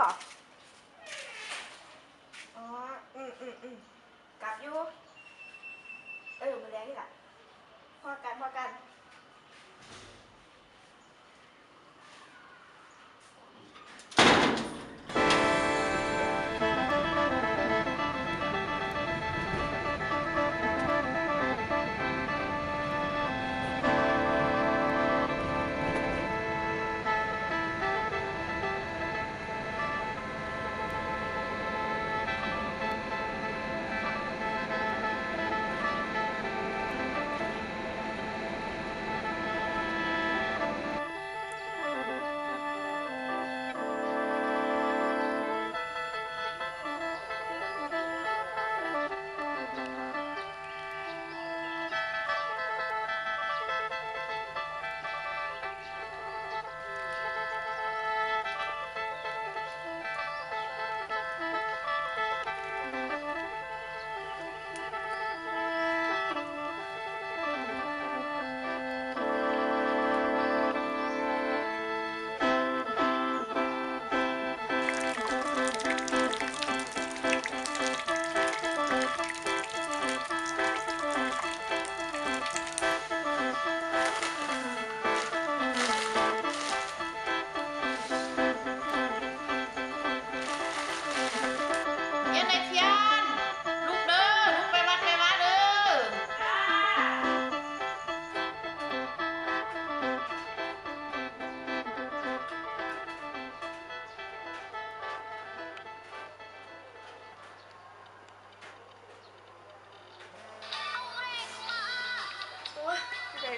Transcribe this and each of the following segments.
บุญ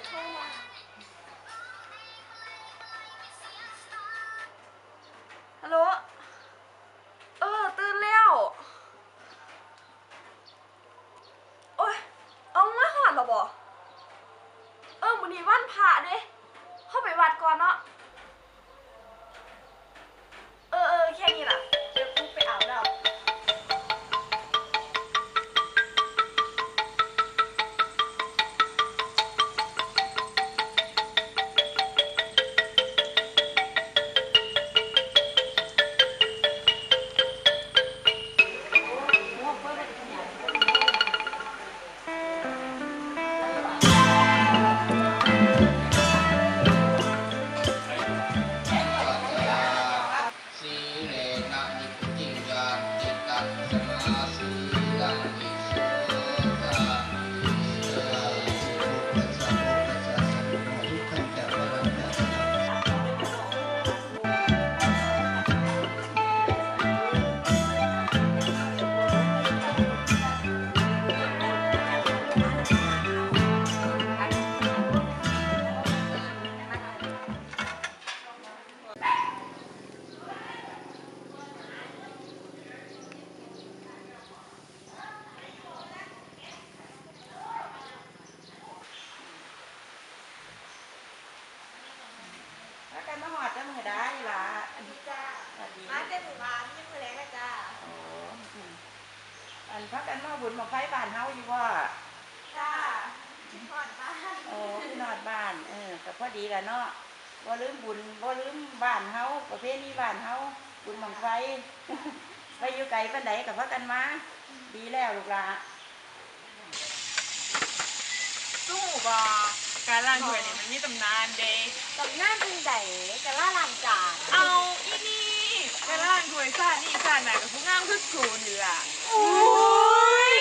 เดี๋ อันพักกันมาบุญมาไฟบ้านเฮาอยู่ว่าจ้าหอดบ้าน โอ้พี่นอดบ้าน เออก็พอดีแหละเนาะบ่ลืมบุญบ่ลืมบ้านเฮาประเพณีบ้านเฮาบุญบังไฟไปอยู่ไกลปานใดก็พักกันมา ดีแล้วลูกหลานสู้บ่การล้างถ้วยเนี่ยมันมีตำนานเด้ตำนานจึงใดกะล่าลางจานเอาอีนี่การล้างถ้วยซ่านี่ซ่าหน่ะกับผู้งามคือครูนี่ล่ะโอ้ย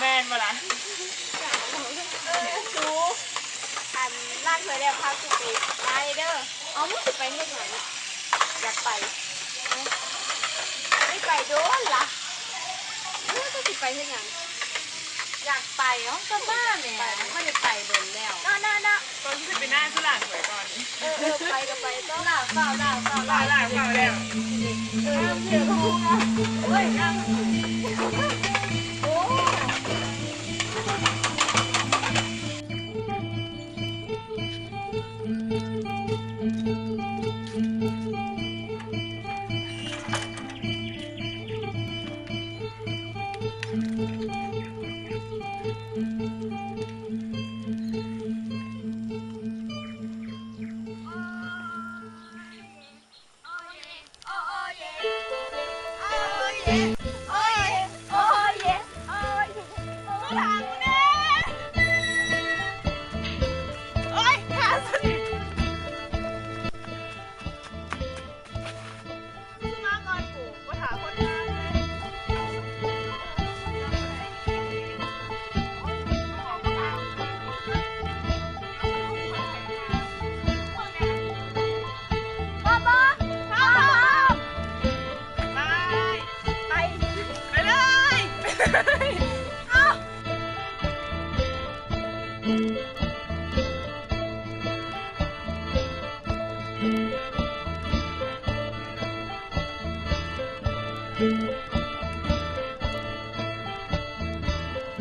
แม่นบ่ล่ะเออสูอันล่างเคยแล้วพากูไปไปเด้อเอามึงสิไปเฮ็ดหยังอยากไปเอ้าไม่ไปโดนล่ะมึงจะสิไปเฮ็ดหยังอยากไปเอ้าก็บ้าแหม่ไม่ได้ไปโดนแล้วน่าน่าน่าตอนที่จะไปหน้าคือล้างถ้วยก่อนเออเออไปก็ไปต้องล่าเปล่าล่าเปล่าล้างล้างเปล่าแล้ว เออเดี๋ยวพูด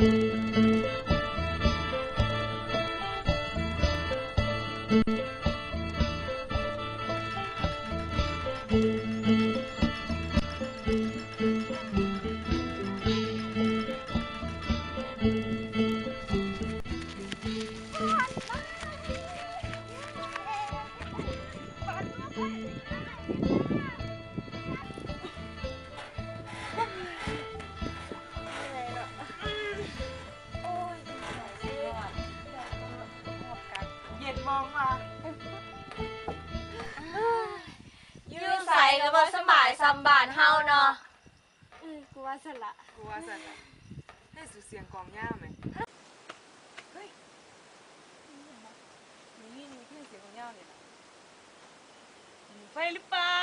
Música ส่ก็บ่สบายสำบานเฮาเนาะอือกูว่าสละกูว่าสั่นละให้สูเสียงกองย่าไหมเฮ้ยนี่นี่ขึ้นเสียงกองย่าเลยนะไฟหรือเปล่า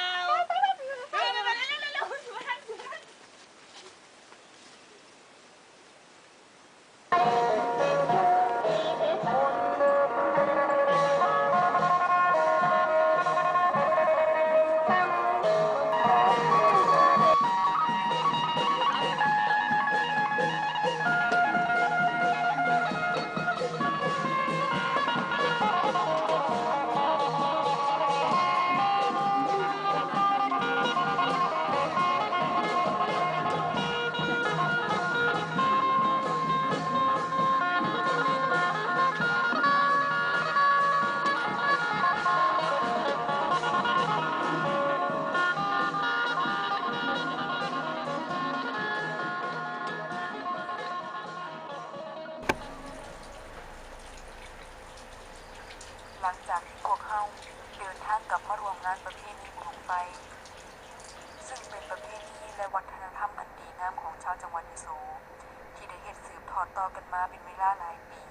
มารวมงานประเพณีบุญไฟ ซึ่งเป็นประเพณีและวัฒนธรรมอันดีงามของชาวจังหวัดยโสที่ได้เฮ็ดสืบทอดต่อกันมาเป็นเวลาหลายปี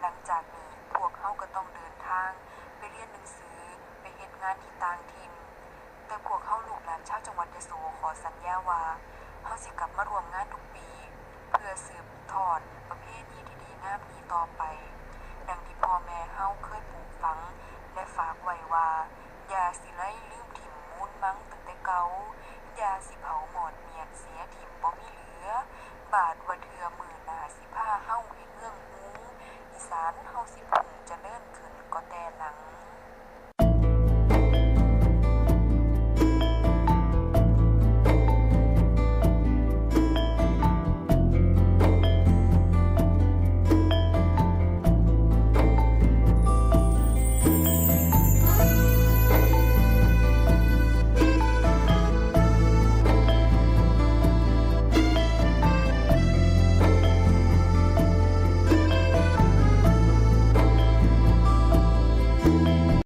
หลังจากนี้พวกเฮาก็ต้องเดินทาง ไปเรียนหนังสือไปเฮ็ดงานที่ต่างถิ่นแต่พวกเฮาลูกหลานชาวจังหวัดยโสขอสัญญาว่าเฮาสิกลับมารวมงานทุกปี เพื่อสืบทอดประเพณีที่ดีงามนี้ต่อไป ดังที่พ่อแม่เฮาเคยปลูกฝัง และฝากไว้ว่า ยาสิไล่ลืมถิ่มมูลมั้งตั้งแต่เก่าอยาสิเผาหมด